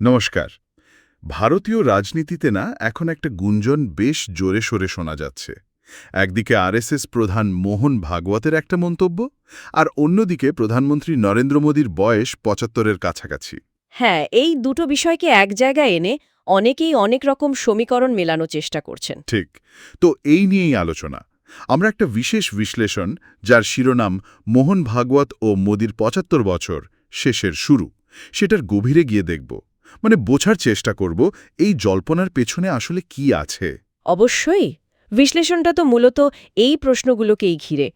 নমস্কার। ভারতীয় রাজনীতিতে না এখন একটা গুঞ্জন বেশ জোরে সোরে শোনা যাচ্ছে। একদিকে আরএসএস প্রধান মোহন ভাগবতের একটা মন্তব্য আর অন্যদিকে প্রধানমন্ত্রী নরেন্দ্র মোদীর বয়স পঁচাত্তরের কাছাকাছি। হ্যাঁ এই দুটো বিষয়কে এক জায়গায় এনে অনেকেই অনেক রকম সমীকরণ মেলানোর চেষ্টা করছেন। ঠিক তো এই নিয়েই আলোচনা। আমরা একটা বিশেষ বিশ্লেষণ যার শিরোনাম মোহন ভাগবত ও মোদির পঁচাত্তর বছর শেষের শুরু সেটার গভীরে গিয়ে দেখব। মানে বোঝার চেষ্টা করব এই জল্পনার পেছনে আসলে কি আছে? অবশ্যই। বিশ্লেষণটা তো মূলত এই প্রশ্নগুলোকেই ঘিরে।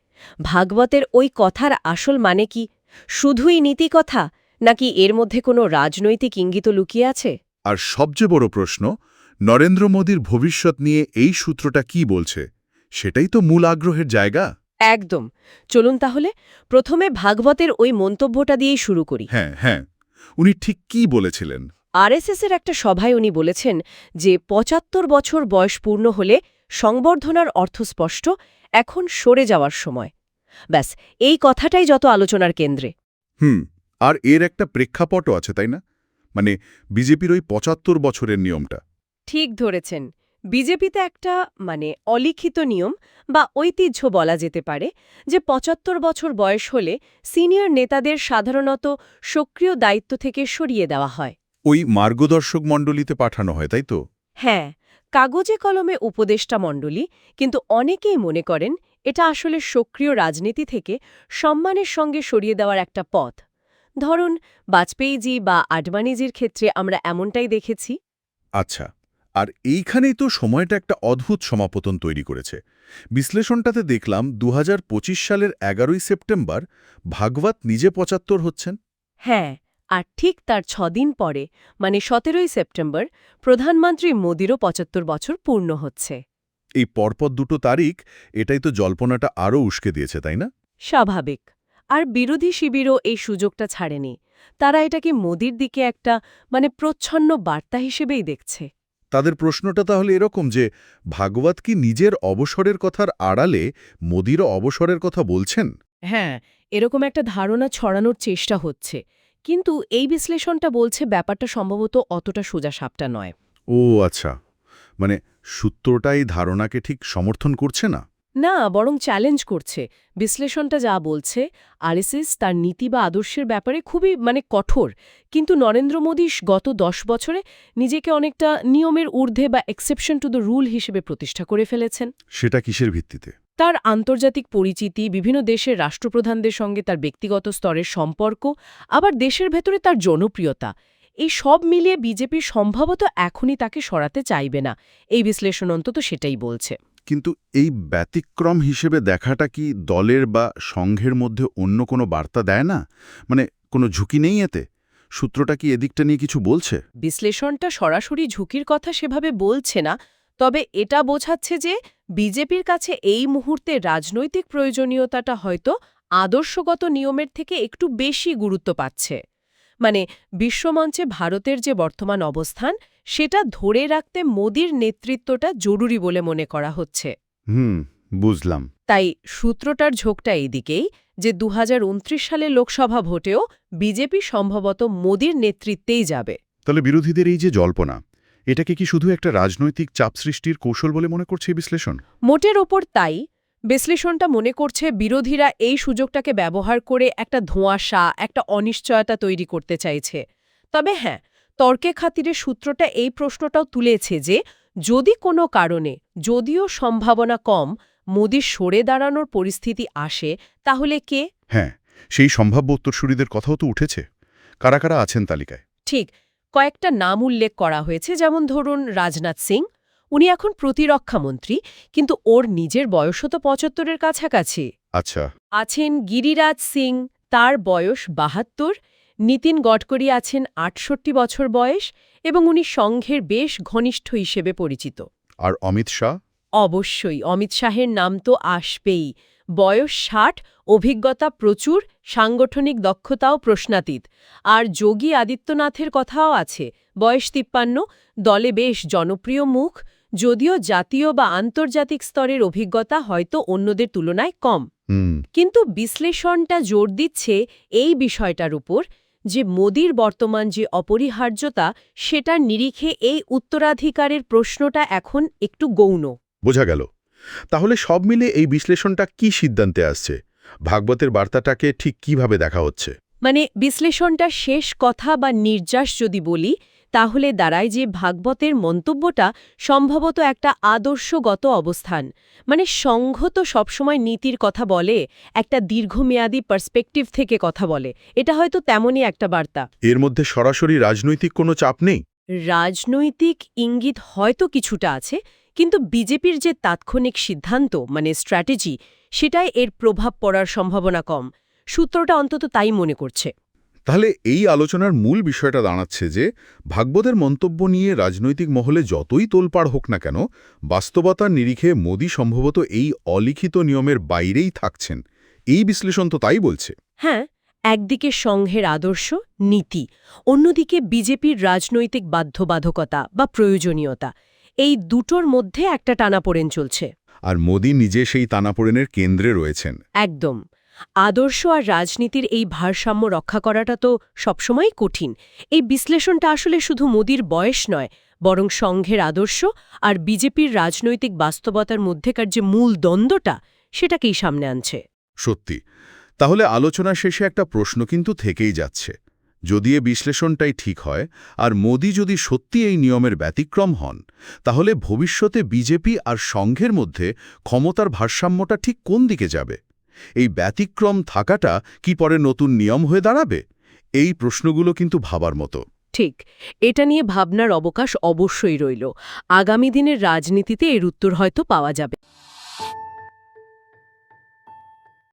ভাগবতের ওই কথার আসল মানে কি? শুধুই নীতি কথা নাকি এর মধ্যে কোনো রাজনৈতিক ইঙ্গিত লুকিয়ে আছে? আর সবচেয়ে বড় প্রশ্ন নরেন্দ্র মোদীর ভবিষ্যৎ নিয়ে এই সূত্রটা কি বলছে? সেটাই তো মূল আগ্রহের জায়গা। একদম। চলুন তাহলে প্রথমে ভাগবতের ওই মন্তব্যটা দিয়েই শুরু করি। হ্যাঁ হ্যাঁ। উনি ঠিক কি বলেছিলেন? আরএসএসের একটা সভায় উনি বলেছেন যে পঁচাত্তর বছর বয়স পূর্ণ হলে সংবর্ধনার অর্থ স্পষ্ট এখন সরে যাওয়ার সময়। ব্যাস এই কথাটাই যত আলোচনার কেন্দ্রে। হুম আর এর একটা প্রেক্ষাপটও আছে তাই না? মানে বিজেপির ওই পঁচাত্তর বছরের নিয়মটা। ঠিক ধরেছেন। বিজেপিতে একটা মানে অলিখিত নিয়ম বা ঐতিহ্য বলা যেতে পারে যে পঁচাত্তর বছর বয়স হলে সিনিয়র নেতাদের সাধারণত সক্রিয় দায়িত্ব থেকে সরিয়ে দেওয়া হয়। ওই মার্গদর্শক মণ্ডলীতে পাঠানো হয় তাই তো? হ্যাঁ কাগজে কলমে উপদেষ্টা মণ্ডলী কিন্তু অনেকেই মনে করেন এটা আসলে সক্রিয় রাজনীতি থেকে সম্মানের সঙ্গে সরিয়ে দেওয়ার একটা পথ। ধরুন বাজপেয়ীজি বা আডবাণীজির ক্ষেত্রে আমরা এমনটাই দেখেছি। আচ্ছা আর এইখানেই তো সময়টা একটা অদ্ভুত সমাপতন তৈরি করেছে। বিশ্লেষণটাতে দেখলাম দু হাজার পঁচিশ সালের এগারোই সেপ্টেম্বর ভাগবত নিজে পঁচাত্তর হচ্ছেন। হ্যাঁ আর ঠিক তার ছদিন পরে মানে সতেরোই সেপ্টেম্বর প্রধানমন্ত্রী মোদিরও পঁচাত্তর বছর পূর্ণ হচ্ছে। এই পরপর দুটো তারিখ এটাই তো জল্পনাটা আরও উস্কে দিয়েছে তাই না? স্বাভাবিক। আর বিরোধী শিবিরও এই সুযোগটা ছাড়েনি। তারা এটাকে মোদির দিকে একটা মানে প্রচ্ছন্ন বার্তা হিসেবেই দেখছে। তাদের প্রশ্নটা তাহলে এরকম যে ভাগবত কি নিজের অবসরের কথার আড়ালে মোদিরও অবসরের কথা বলছেন? হ্যাঁ এরকম একটা ধারণা ছড়ানোর চেষ্টা হচ্ছে। কিন্তু এই বিশ্লেষণটা বলছে ব্যাপারটা সম্ভবত অতটা সোজা সাপটা নয়। ও আচ্ছা। মানে সূত্রটাই ধারণাকে ঠিক সমর্থন করছে না? না বরং চ্যালেঞ্জ করছে। বিশ্লেষণটা যা বলছে আরএসএস তার নীতি বা আদর্শের ব্যাপারে খুবই মানে কঠোর। কিন্তু নরেন্দ্র মোদী গত দশ বছরে নিজেকে অনেকটা নিয়মের ঊর্ধ্বে বা এক্সেপশন টু দ্য রুল হিসেবে প্রতিষ্ঠা করে ফেলেছেন। সেটা কিসের ভিত্তিতে? তার আন্তর্জাতিক পরিচিতি বিভিন্ন দেশের রাষ্ট্রপ্রধানদের সঙ্গে তার ব্যক্তিগত স্তরের সম্পর্ক আবার দেশের ভেতরে তার জনপ্রিয়তা এই সব মিলিয়ে বিজেপি সম্ভবত এখনই তাকে সরাতে চাইবে না। এই বিশ্লেষণ অন্তত সেটাই বলছে। কিন্তু এই ব্যতিক্রম হিসেবে দেখাটা কি দলের বা সংঘের মধ্যে অন্য কোনো বার্তা দেয় না? মানে কোনো ঝুঁকি নেই এতে? সূত্রটা কি এদিকটা নিয়ে কিছু বলছে? বিশ্লেষণটা সরাসরি ঝুঁকির কথা সেভাবে বলছে না তবে এটা বোঝাচ্ছে যে বিজেপির কাছে এই মুহূর্তে রাজনৈতিক প্রয়োজনীয়তাটা হয়তো আদর্শগত নিয়মের থেকে একটু বেশি গুরুত্ব পাচ্ছে। মানে বিশ্বমঞ্চে ভারতের যে বর্তমান অবস্থান সেটা ধরে রাখতে মোদির নেতৃত্বটা জরুরি বলে মনে করা হচ্ছে। হুম বুঝলাম। তাই সূত্রটার ঝোঁকটা এদিকেই যে দু হাজার উনত্রিশ সালে লোকসভা ভোটেও বিজেপি সম্ভবত মোদির নেতৃত্বেই যাবে। তাহলে বিরোধীদের এই যে জল্পনা এটাকে কি শুধু একটা রাজনৈতিক চাপ সৃষ্টির কৌশল বলে মনে করছে এই বিশ্লেষণ? মোটের ওপর তাই বিশ্লেষণটা মনে করছে বিরোধীরা এই সুযোগটাকে ব্যবহার করে একটা ধোঁয়াশা একটা অনিশ্চয়তা তৈরি করতে চাইছে। তবে হ্যাঁ তর্কে খাতিরে সূত্রটা এই প্রশ্নটাও তুলেছে যে যদি কোনো কারণে যদিও সম্ভাবনা কম মোদির সরে দাঁড়ানোর পরিস্থিতি আসে তাহলে কে? হ্যাঁ সেই সম্ভাব্য উত্তরসূরিদের কথাও তো উঠেছে। কারা কারা আছেন তালিকায়? ঠিক কয়েকটা নাম উল্লেখ করা হয়েছে যেমন ধরুন রাজনাথ সিং উনি এখন প্রতিরক্ষামন্ত্রী কিন্তু ওর নিজের বয়সও তো পঁচাত্তরের কাছাকাছি। আচ্ছা। আছেন গিরিরাজ সিং তার বয়স বাহাত্তর নীতিন গডকরি আছেন আটষট্টি বছর বয়স এবং উনি সংঘের বেশ ঘনিষ্ঠ হিসেবে পরিচিত। আর অমিত শাহ? অবশ্যই অমিত শাহের নাম তো আসবেই। বয়স ষাট অভিজ্ঞতা প্রচুর সাংগঠনিক দক্ষতাও প্রশ্নাতীত। আর যোগী আদিত্যনাথের কথাও আছে বয়স তিপ্পান্ন দলে বেশ জনপ্রিয় মুখ যদিও জাতীয় বা আন্তর্জাতিক স্তরের অভিজ্ঞতা হয়তো অন্যদের তুলনায় কম। কিন্তু বিশ্লেষণটা জোর দিচ্ছে এই বিষয়টার উপর যে মোদির বর্তমান যে অপরিহার্যতা সেটার নিরিখে এই উত্তরাধিকারের প্রশ্নটা এখন একটু গৌণ। বোঝা গেল। তাহলে সব মিলে এই বিশ্লেষণটা কি সিদ্ধান্তে আসছে? ভাগবতের বার্তাটাকে ঠিক কীভাবে দেখা হচ্ছে? মানে বিশ্লেষণটা শেষ কথা বা নির্যাস যদি বলি তাহলে দাঁড়ায় যে ভাগবতের মন্তব্যটা সম্ভবত একটা আদর্শগত অবস্থান। মানে সংঘ তো সবসময় নীতির কথা বলে একটা দীর্ঘমেয়াদী পার্সপেক্টিভ থেকে কথা বলে। এটা হয়তো তেমনই একটা বার্তা। এর মধ্যে সরাসরি রাজনৈতিক কোনো চাপ নেই? রাজনৈতিক ইঙ্গিত হয়তো কিছুটা আছে কিন্তু বিজেপির যে তাৎক্ষণিক সিদ্ধান্ত মানে স্ট্র্যাটেজি সেটাই এর প্রভাব পড়ার সম্ভাবনা কম। সূত্রটা অন্তত তাই মনে করছে। তাহলে এই আলোচনার মূল বিষয়টা দাঁড়াচ্ছে যে ভাগবতের মন্তব্য নিয়ে রাজনৈতিক মহলে যতই তোলপাড় হোক না কেন বাস্তবতার নিরিখে মোদী সম্ভবত এই অলিখিত নিয়মের বাইরেই থাকছেন। এই বিশ্লেষণ তো তাই বলছে। হ্যাঁ একদিকে সংঘের আদর্শ নীতি অন্যদিকে বিজেপির রাজনৈতিক বাধ্যবাধকতা বা প্রয়োজনীয়তা। এই দুটোর মধ্যে একটা টানাপোড়েন চলছে। আর মোদী নিজে সেই টানাপোড়েনের কেন্দ্রে রয়েছেন। একদম। আদর্শ আর রাজনীতির এই ভারসাম্য রক্ষা করাটা তো সবসময়ই কঠিন। এই বিশ্লেষণটা আসলে শুধু মোদির বয়স নয় বরং সংঘের আদর্শ আর বিজেপির রাজনৈতিক বাস্তবতার মধ্যেকার যে মূল দ্বন্দ্বটা সেটাকেই সামনে আনছে। সত্যি। তাহলে আলোচনা শেষে একটা প্রশ্ন কিন্তু থেকেই যাচ্ছে। যদি এ বিশ্লেষণটাই ঠিক হয়, আর মোদি যদি সত্যি এই নিয়মের ব্যতিক্রম হন, তাহলে ভবিষ্যতে বিজেপি আর সংঘের মধ্যে ক্ষমতার ভারসাম্যটা ঠিক কোন দিকে যাবে? এই ব্যতিক্রম থাকাটা কি পরে নতুন নিয়ম হয়ে দাঁড়াবে? এই প্রশ্নগুলো কিন্তু ভাবার মতো। ঠিক, এটা নিয়ে ভাবনার অবকাশ অবশ্যই রইল। আগামী দিনের রাজনীতিতে এর উত্তর হয়তো পাওয়া যাবে।